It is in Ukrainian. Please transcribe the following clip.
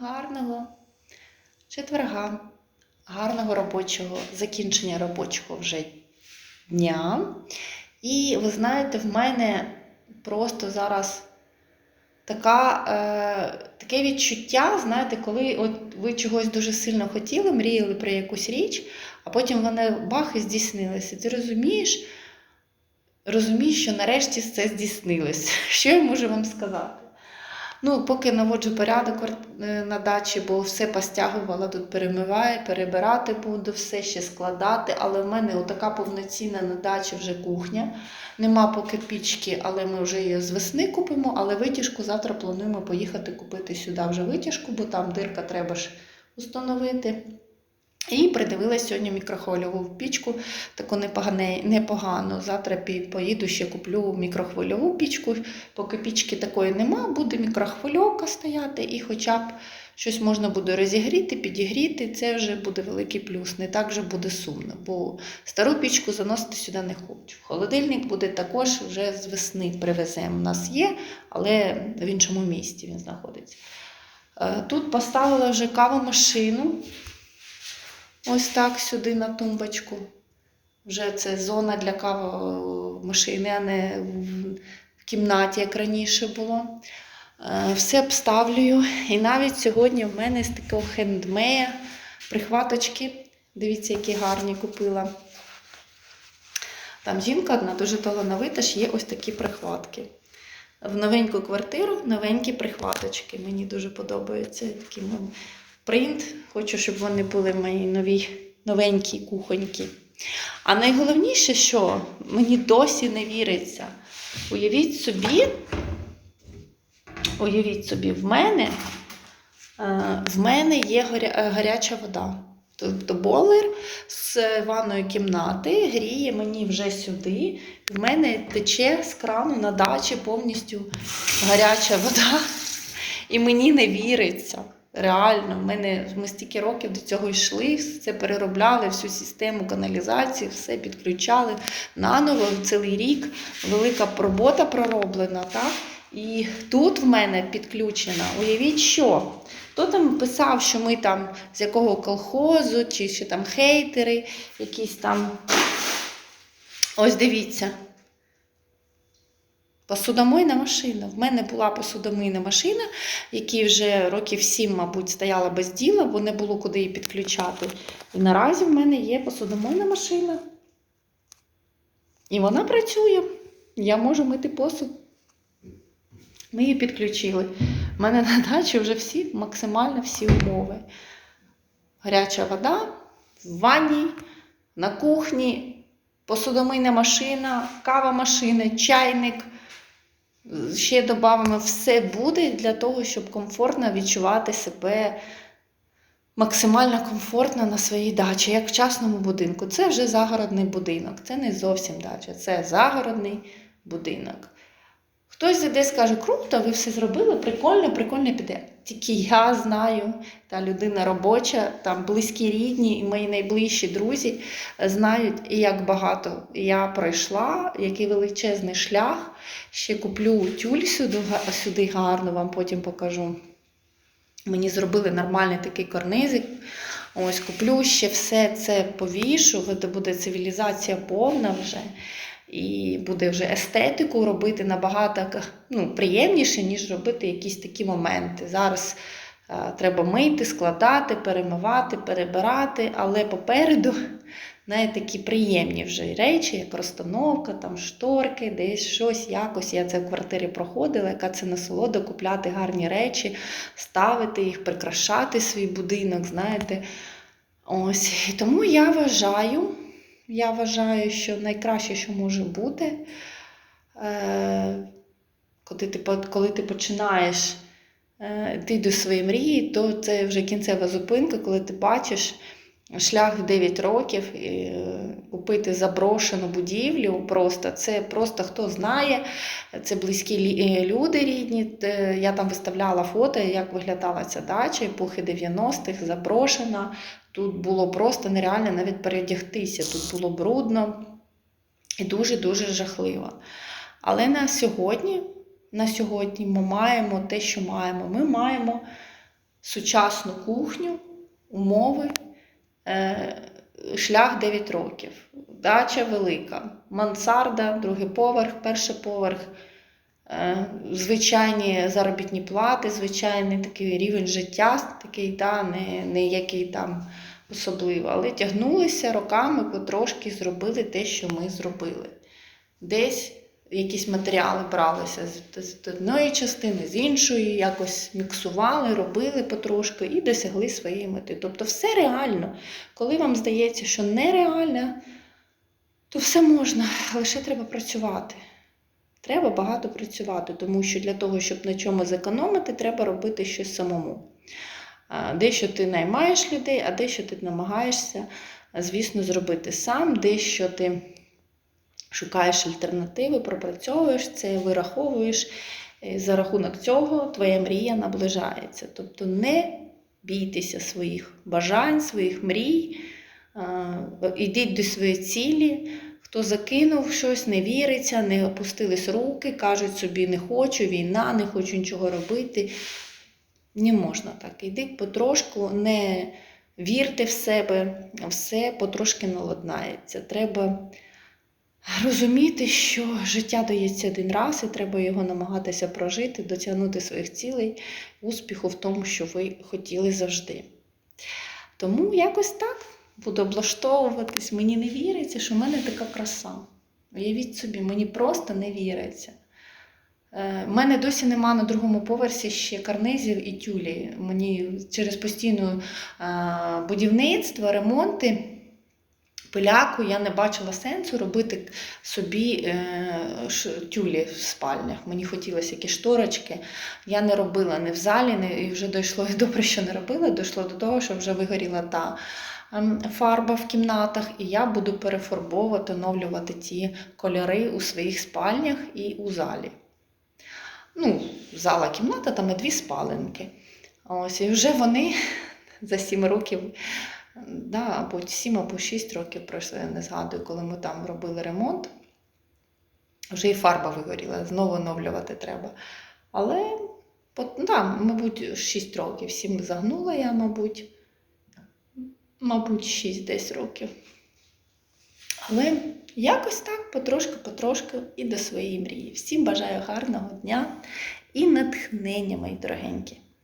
гарного четверга, гарного робочого, закінчення робочого вже дня. І ви знаєте, в мене просто зараз така, е, таке відчуття, знаєте, коли от ви чогось дуже сильно хотіли, мріяли про якусь річ, а потім вона бах і здійснилася. Ти розумієш, розумієш, що нарешті це здійснилось. Що я можу вам сказати? Ну, поки наводжу порядок е, на дачі, бо все постягувала, тут перемиваю, перебирати буду, все ще складати. Але в мене така повноцінна на дачі вже кухня. Нема поки пічки, але ми вже її з весни купимо. Але витяжку завтра плануємо поїхати купити сюди вже витяжку, бо там дирка треба ж установити. І придивилась сьогодні мікрохвильову пічку, таку непогане, непогану. Завтра поїду ще куплю мікрохвильову пічку. Поки пічки такої нема, буде мікрохвильовка стояти, і хоча б щось можна буде розігріти, підігріти. Це вже буде великий плюс. Не так же буде сумно, бо стару пічку заносити сюди не хочу. Холодильник буде також вже з весни привеземо. У нас є, але в іншому місті він знаходиться. Е, Тут поставила вже кавомашину. Ось так сюди на тумбочку. Вже це зона для кавомашини, а не в- в кімнаті, як раніше було. Е, Все обставлюю. І навіть сьогодні в мене з такого хендмея прихваточки. Дивіться, які гарні купила. Там жінка одна дуже талановита, ж є ось такі прихватки. В новеньку квартиру новенькі прихваточки. Мені дуже подобаються. Такі ну, принт. Хочу, щоб вони були мої нові, новенькі кухоньки. А найголовніше, що мені досі не віриться. Уявіть собі, уявіть собі, в мене, е, в мене є е, гаряча вода. Тобто бойлер з ванної кімнати гріє мені вже сюди. В мене тече з крану на дачі повністю гаряча вода. І мені не віриться. Реально, в мене, ми стільки років до цього йшли, все переробляли, всю систему каналізації, все підключали наново цілий рік. Велика робота пророблена. Так? І тут в мене підключена, уявіть, що хто там писав, що ми там з якого колхозу, чи що там хейтери, якісь там. Ось дивіться. Посудомийна машина. В мене була посудомийна машина, якій вже років сім, мабуть, стояла без діла, бо не було куди її підключати. І наразі в мене є посудомийна машина. І вона працює. Я можу мити посуд. Ми її підключили. У мене на дачі вже всі, максимально всі умови. Гаряча вода в ванні, на кухні, посудомийна машина, кава машина, чайник. Ще додамо, все буде для того, щоб комфортно відчувати себе максимально комфортно на своїй дачі, як в частному будинку. Це вже загородний будинок, це не зовсім дача, це загородний будинок. Хтось зайде і скаже, круто, ви все зробили, прикольно, прикольно піде. Тільки я знаю, та людина робоча, там близькі рідні і мої найближчі друзі знають, як багато я пройшла, який величезний шлях. Ще куплю тюль сюди, сюди гарно, вам потім покажу. Мені зробили нормальний такий карнизик. Ось куплю ще все це повішу, де буде цивілізація повна вже. І буде вже естетику робити набагато ну, приємніше, ніж робити якісь такі моменти. Зараз е, треба мити, складати, перемивати, перебирати, але попереду навіть такі приємні вже речі, як розстановка, там шторки, десь щось, якось. Я це в квартирі проходила, яка це насолода купляти гарні речі, ставити їх, прикрашати свій будинок, знаєте. Ось. І тому я вважаю, я вважаю, що найкраще, що може бути, е, коли ти, коли ти починаєш е, йти до своєї мрії, то це вже кінцева зупинка, коли ти бачиш шлях в 9 років і е, купити заброшену будівлю. Просто це просто хто знає, це близькі е, люди рідні. Я там виставляла фото, як виглядала ця дача, епохи 90-х, заброшена. Тут було просто нереально навіть передягтися. Тут було брудно і дуже-дуже жахливо. Але на сьогодні, на сьогодні ми маємо те, що маємо. Ми маємо сучасну кухню, умови, шлях 9 років. Дача велика, мансарда, другий поверх, перший поверх, е, звичайні заробітні плати, звичайний такий рівень життя, такий, да, не, не який там особливо, але тягнулися роками, потрошки зробили те, що ми зробили. Десь якісь матеріали бралися з, одної частини, з іншої, якось міксували, робили потрошку і досягли своєї мети. Тобто все реально. Коли вам здається, що нереально, то все можна, лише треба працювати. Треба багато працювати, тому що для того, щоб на чому зекономити, треба робити щось самому. Дещо ти наймаєш людей, а дещо ти намагаєшся, звісно, зробити сам, дещо ти шукаєш альтернативи, пропрацьовуєш це, вираховуєш. І за рахунок цього твоя мрія наближається. Тобто не бійтеся своїх бажань, своїх мрій, а, ідіть до своєї цілі. Хто закинув щось, не віриться, не опустились руки, кажуть собі, не хочу, війна, не хочу нічого робити. Не можна так. Іди потрошку, не вірте в себе, все потрошки наладнається. Треба розуміти, що життя дається один раз, і треба його намагатися прожити, дотягнути своїх цілей, успіху в тому, що ви хотіли завжди. Тому якось так буду облаштовуватись. Мені не віриться, що в мене така краса. Уявіть собі, мені просто не віриться. У мене досі нема на другому поверсі ще карнизів і тюлі. Мені через постійне будівництво, ремонти, пиляку я не бачила сенсу робити собі е, тюлі в спальнях. Мені хотілося якісь шторочки. Я не робила ні в залі, ні, і вже дійшло і добре, що не робила. Дійшло до того, що вже вигоріла та ем, фарба в кімнатах, і я буду перефарбовувати, оновлювати ті кольори у своїх спальнях і у залі. Ну, зала кімната, там і дві спаленки. Ось, і вже вони за сім років, да, або сім, або шість років пройшли, я не згадую, коли ми там робили ремонт. Вже і фарба вигоріла, знову оновлювати треба. Але, от, ну, да, мабуть, 6 років. Сім загнула я, мабуть. Мабуть, 6 десь років. Але якось так, потрошки-потрошки і до своєї мрії. Всім бажаю гарного дня і натхнення, мої дорогенькі.